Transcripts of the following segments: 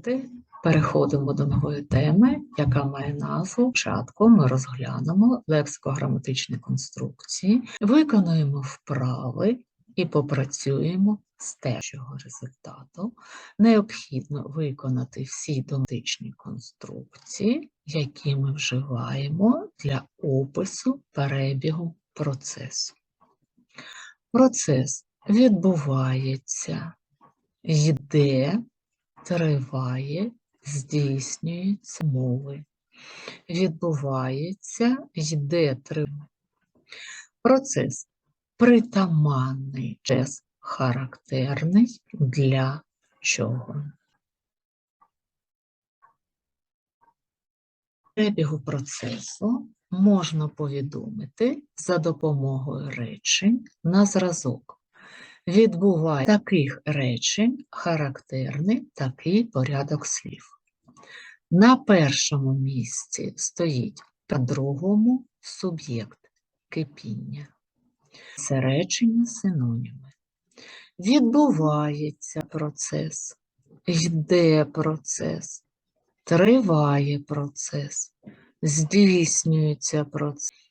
студенти, переходимо до нової теми, яка має назву. Спочатку ми розглянемо лексико-граматичні конструкції, виконуємо вправи і попрацюємо з тежого результату. Необхідно виконати всі донтичні конструкції, які ми вживаємо для опису перебігу процесу. Процес відбувається, йде, триває, здійснюється мови. Відбувається, йде, триває. Процес притаманний, час характерний для чого. Перебігу процесу можна повідомити за допомогою речень на зразок. Відбуває таких речень характерний такий порядок слів. На першому місці стоїть на другому суб'єкт кипіння. Це речення синоніми. Відбувається процес, йде процес, триває процес, здійснюється процес.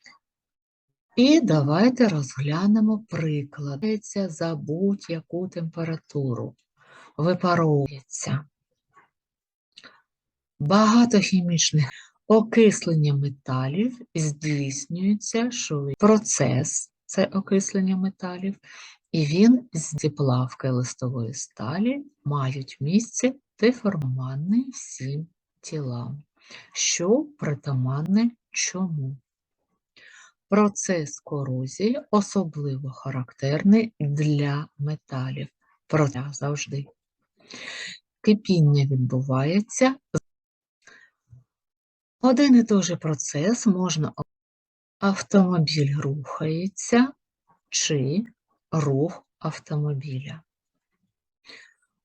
І давайте розглянемо приклад. За будь-яку температуру випаровується. Багато хімічних окислення металів здійснюється швидко. Процес це окислення металів, і він з плавки листової сталі мають місце деформовані всім тілам, що притаманне чому. Процес корозії особливо характерний для металів. Проте завжди. Кипіння відбувається. Один і той же процес можна автомобіль рухається чи рух автомобіля.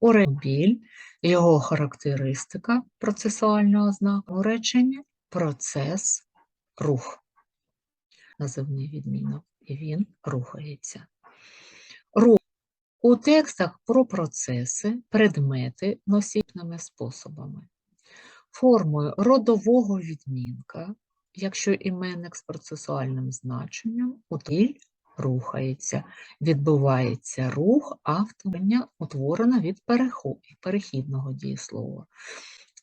Уребіль, його характеристика процесуального знаку речення процес рух називний відмінок, і він рухається. Рух. У текстах про процеси, предмети носібними способами. Формою родового відмінка, якщо іменник з процесуальним значенням, утиль рухається, відбувається рух автомобіля, утворена від перехідного дієслова.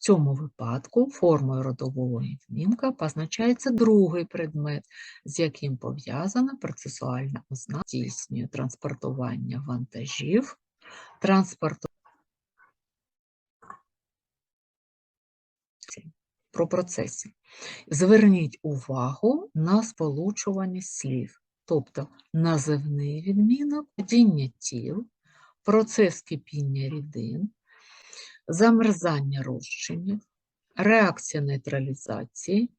Цьому випадку формою родового відмінка позначається другий предмет, з яким пов'язана процесуальна ознака здійснює транспортування вантажів, транспортування про процеси. Зверніть увагу на сполучуваність слів, тобто називний відмінок, падіння тіл, процес кипіння рідин, замерзання розчинів, реакція нейтралізації,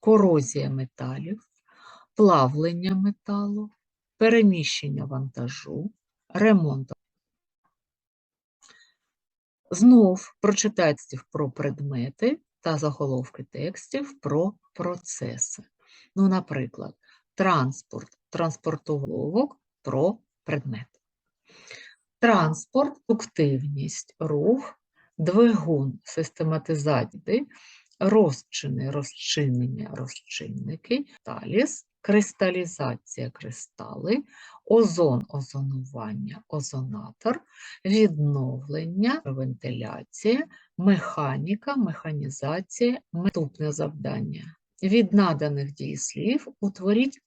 корозія металів, плавлення металу, переміщення вантажу, ремонт. Знов прочитайте про предмети та заголовки текстів про процеси. Ну, наприклад, транспорт, транспортовок про предмет. Транспорт, активність, рух, двигун систематизації, розчини, розчинення, розчинники, таліс, кристалізація кристали, озон, озонування, озонатор, відновлення, вентиляція, механіка, механізація, наступне завдання. Від наданих дієслів утворіть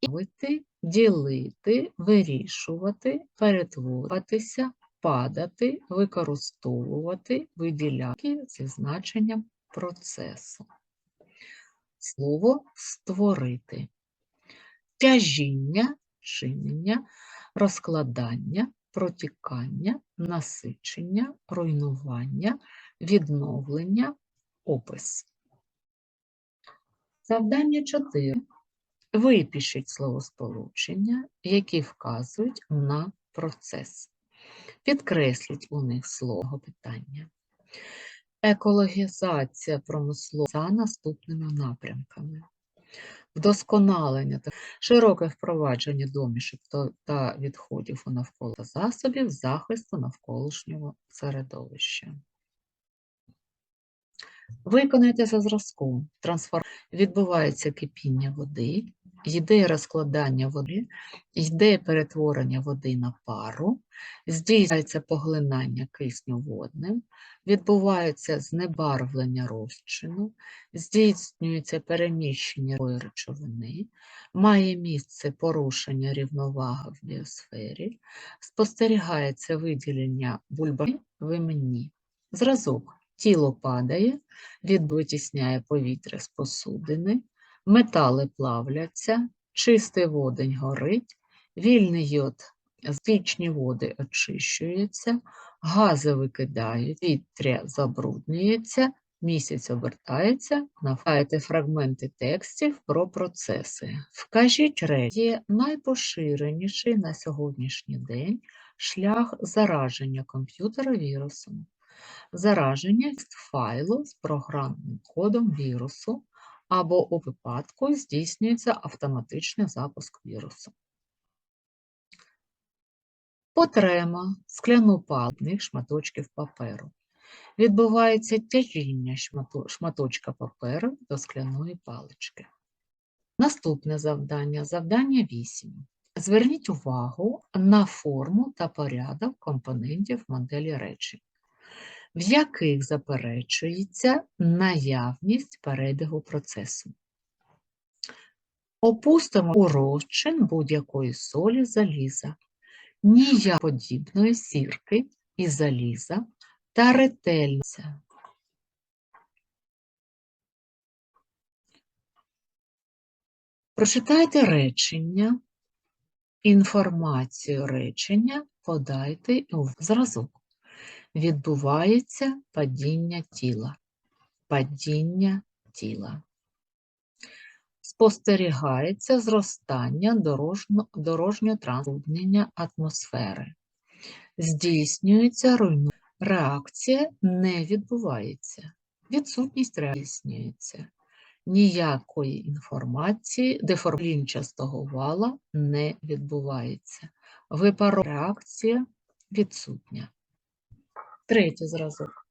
ділити, вирішувати, перетворюватися, падати, використовувати, виділяти зі значенням процесу. Слово створити. Тяжіння, чинення, розкладання, протікання, насичення, руйнування, відновлення, опис. Завдання 4. Випишіть словосполучення, які вказують на процес. Підкресліть у них слово питання. Екологізація промислового за наступними напрямками. Вдосконалення та широке впровадження домішок та відходів у навколо засобів захисту навколишнього середовища. Виконайте за зразком. Трансформ... Відбувається кипіння води, йде розкладання води, йде перетворення води на пару, здійснюється поглинання кисню водним, відбувається знебарвлення розчину, здійснюється переміщення речовини, має місце порушення рівноваги в біосфері, спостерігається виділення бульбари в імені. Зразок. Тіло падає, від витісняє повітря з посудини, метали плавляться, чистий водень горить, вільний йод, стічні води очищуються, гази викидають, вітря забруднюється, місяць обертається, навкаєте фрагменти текстів про процеси. Вкажіть речі, є найпоширеніший на сьогоднішній день шлях зараження комп'ютера вірусом зараження з файлу з програмним кодом вірусу, або у випадку здійснюється автоматичний запуск вірусу. Потрема скляну палубних шматочків паперу. Відбувається тяжіння шматочка паперу до скляної палички. Наступне завдання, завдання 8. Зверніть увагу на форму та порядок компонентів моделі речень в яких заперечується наявність перебігу процесу. Опустимо у розчин будь-якої солі заліза, ніяк подібної сірки і заліза та ретельно. Прочитайте речення, інформацію речення подайте у зразок відбувається падіння тіла. Падіння тіла. Спостерігається зростання дорожньо- дорожньо-транспортного атмосфери. Здійснюється руйнування. Реакція не відбувається. Відсутність здійснюється. Ніякої інформації деформлінчастого вала не відбувається. Випарова реакція відсутня. Третій зразок.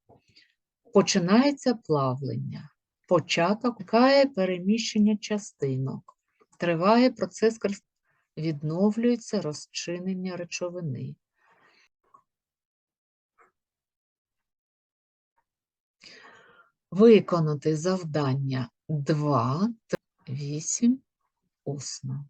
Починається плавлення. Початок викликає переміщення частинок. Триває процес відновлюється розчинення речовини. Виконати завдання 2, 8 усно.